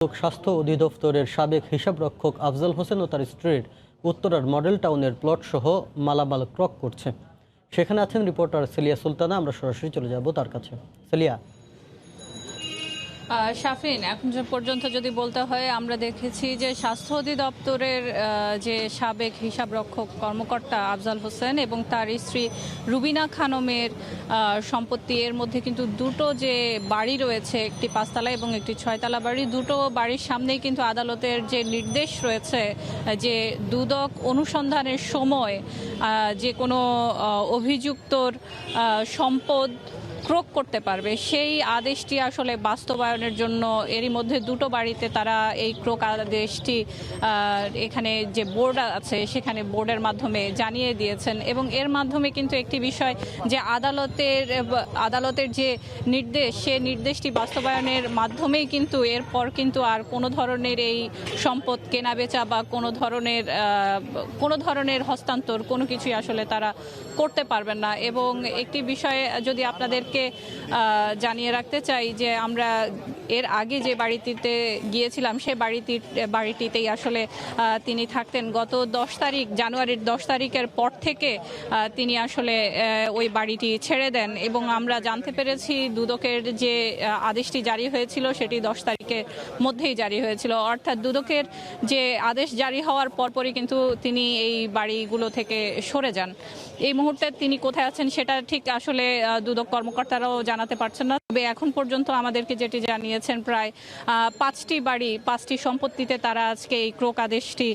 স্বাস্থ্য অধিদপ্তরের সাবেক হিসাবরক্ষক আফজাল হোসেন ও তার স্ত্রীর উত্তরার মডেল টাউনের প্লট সহ মালামাল ক্রক করছে। সেখানে আছেন রিপোর্টার সেলিয়া সুলতানা। আমরা সরাসরি চলে যাব তার কাছে। সেলিয়া শাফিন, এখন পর্যন্ত যদি বলতে হয়, আমরা দেখেছি যে স্বাস্থ্য অধিদপ্তরের যে সাবেক হিসাবরক্ষক কর্মকর্তা আফজাল হোসেন এবং তার স্ত্রী রুবিনা খানমের সম্পত্তি, এর মধ্যে কিন্তু দুটো যে বাড়ি রয়েছে, একটি পাঁচতলা এবং একটি ছয়তলা বাড়ি, দুটো বাড়ির সামনেই কিন্তু আদালতের যে নির্দেশ রয়েছে যে দুদক অনুসন্ধানের সময় যে কোনো অভিযুক্তর সম্পদ ক্রোক করতে পারবে। সেই আদেশটি আসলে বাস্তবায়নের জন্য এরই মধ্যে দুটো বাড়িতে তারা এই ক্রোক আদেশটি এখানে যে বোর্ড আছে সেখানে বোর্ডের মাধ্যমে জানিয়ে দিয়েছেন এবং এর মাধ্যমে কিন্তু একটি বিষয় যে আদালতের আদালতের যে নির্দেশ, সে নির্দেশটি বাস্তবায়নের মাধ্যমেই কিন্তু এরপর কিন্তু আর কোনো ধরনের এই সম্পদ কেনাবেচা বা কোনো ধরনের কোনো ধরনের হস্তান্তর কোনো কিছুই আসলে তারা করতে পারবেন না। এবং একটি বিষয়ে যদি আপনাদেরকে আহ, জানিয়ে রাখতে চাই যে আমরা এর আগে যে বাড়িটিতে গিয়েছিলাম সে বাড়িটি বাড়িটিতেই আসলে তিনি থাকতেন। গত দশ তারিখ জানুয়ারির দশ তারিখের পর থেকে তিনি আসলে ওই বাড়িটি ছেড়ে দেন এবং আমরা জানতে পেরেছি দুদকের যে আদেশটি জারি হয়েছিল সেটি দশ তারিখের মধ্যেই জারি হয়েছিল। অর্থাৎ দুদকের যে আদেশ জারি হওয়ার পরপরই কিন্তু তিনি এই বাড়িগুলো থেকে সরে যান। এই মুহূর্তে তিনি কোথায় আছেন সেটা ঠিক আসলে দুদক কর্মকর্তারাও জানাতে পারছেন না। তবে এখন পর্যন্ত আমাদেরকে যেটি জানিয়েছেন প্রায় পাঁচটি বাড়ি, পাঁচটি সম্পত্তিতে তারা আজকে এই ক্রোক আদেশটি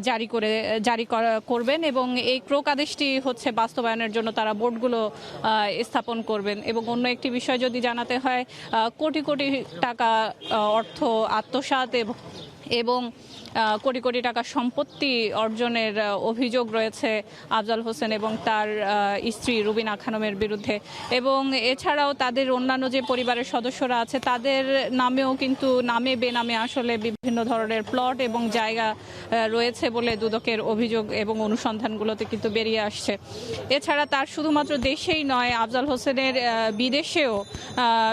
জারি করে, জারি করা- করবেন এবং এই ক্রোক আদেশটি হচ্ছে বাস্তবায়নের জন্য তারা বোর্ডগুলো স্থাপন করবেন। এবং অন্য একটি বিষয় যদি জানাতে হয় কোটি কোটি টাকা অর্থ আত্মসাৎ এবং এবং কোটি কোটি টাকা সম্পত্তি অর্জনের অভিযোগ রয়েছে আফজাল হোসেন এবং তার স্ত্রী রুবিনা খানমের বিরুদ্ধে। এবং এছাড়াও তাদের অন্যান্য যে পরিবারের সদস্যরা আছে, তাদের নামেও কিন্তু নামে বেনামে আসলে বিভিন্ন ধরনের প্লট এবং জায়গা রয়েছে বলে দুদকের অভিযোগ এবং অনুসন্ধানগুলোতে কিন্তু বেরিয়ে আসছে। এছাড়া তার শুধুমাত্র দেশেই নয়, আফজাল হোসেনের বিদেশেও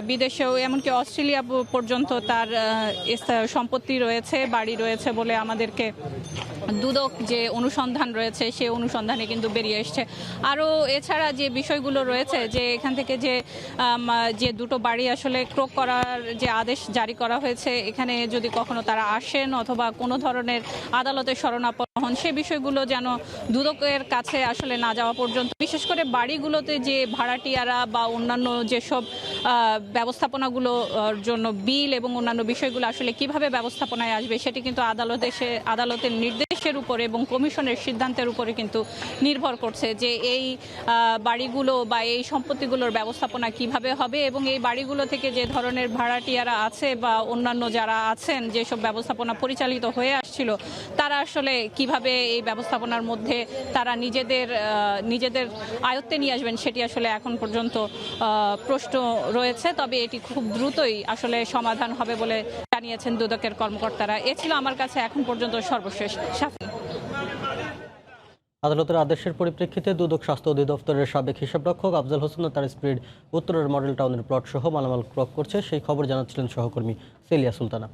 বিদেশেও, এমনকি অস্ট্রেলিয়া পর্যন্ত তার সম্পত্তি রয়েছে। বাড়ি রয়েছে বলে আমাদেরকে দুদক যে অনুসন্ধান রয়েছে, সে অনুসন্ধানে কিন্তু বেরিয়ে এসছে। আরও এছাড়া যে বিষয়গুলো রয়েছে, যে এখান থেকে যে যে দুটো বাড়ি আসলে ক্রোক করার যে আদেশ জারি করা হয়েছে, এখানে যদি কখনো তারা আসেন অথবা কোনো ধরনের আদালতের শরণাপন্ন হন সে বিষয়গুলো যেন দুদকের কাছে আসলে না যাওয়া পর্যন্ত বিশেষ করে বাড়িগুলোতে যে ভাড়াটিয়ারা বা অন্যান্য যেসব আহ, ব্যবস্থাপনাগুলো জন্য বিল এবং অন্যান্য বিষয়গুলো আসলে কীভাবে ব্যবস্থাপনায় আসবে সেটি কিন্তু আদালতে সে আদালতের নির্দেশের উপরে এবং কমিশনের সিদ্ধান্তের উপরে কিন্তু নির্ভর করছে যে এই বাড়িগুলো বা এই সম্পত্তিগুলোর ব্যবস্থাপনা কীভাবে হবে এবং এই বাড়িগুলো থেকে যে ধরনের ভাড়াটিয়ারা আছে বা অন্যান্য যারা আছেন যেসব ব্যবস্থাপনা পরিচালিত হয়ে আসছিল তারা আসলে কীভাবে এই ব্যবস্থাপনার মধ্যে তারা নিজেদের নিজেদের আয়ত্তে নিয়ে আসবেন সেটি আসলে এখন পর্যন্ত প্রশ্ন রয়েছে। তবে এটি খুব দ্রুতই আসলে সমাধান হবে বলে জানিয়েছেন দুদকের কর্মকর্তারা। এ ছিল আমার কাছে এখন পর্যন্ত সর্বশেষ সাফি। আদালতের আদেশের পরিপ্রেক্ষিতে দুদক স্বাস্থ্য অধিদপ্তরের সাবেক হিসাবরক্ষক আফজাল হোসেন ও তার স্ত্রীর উত্তরের মডেল টাউনের প্লট সহ মালামাল ক্রক করছে, সেই খবর জানাচ্ছিলেন সহকর্মী সেলিয়া সুলতানা।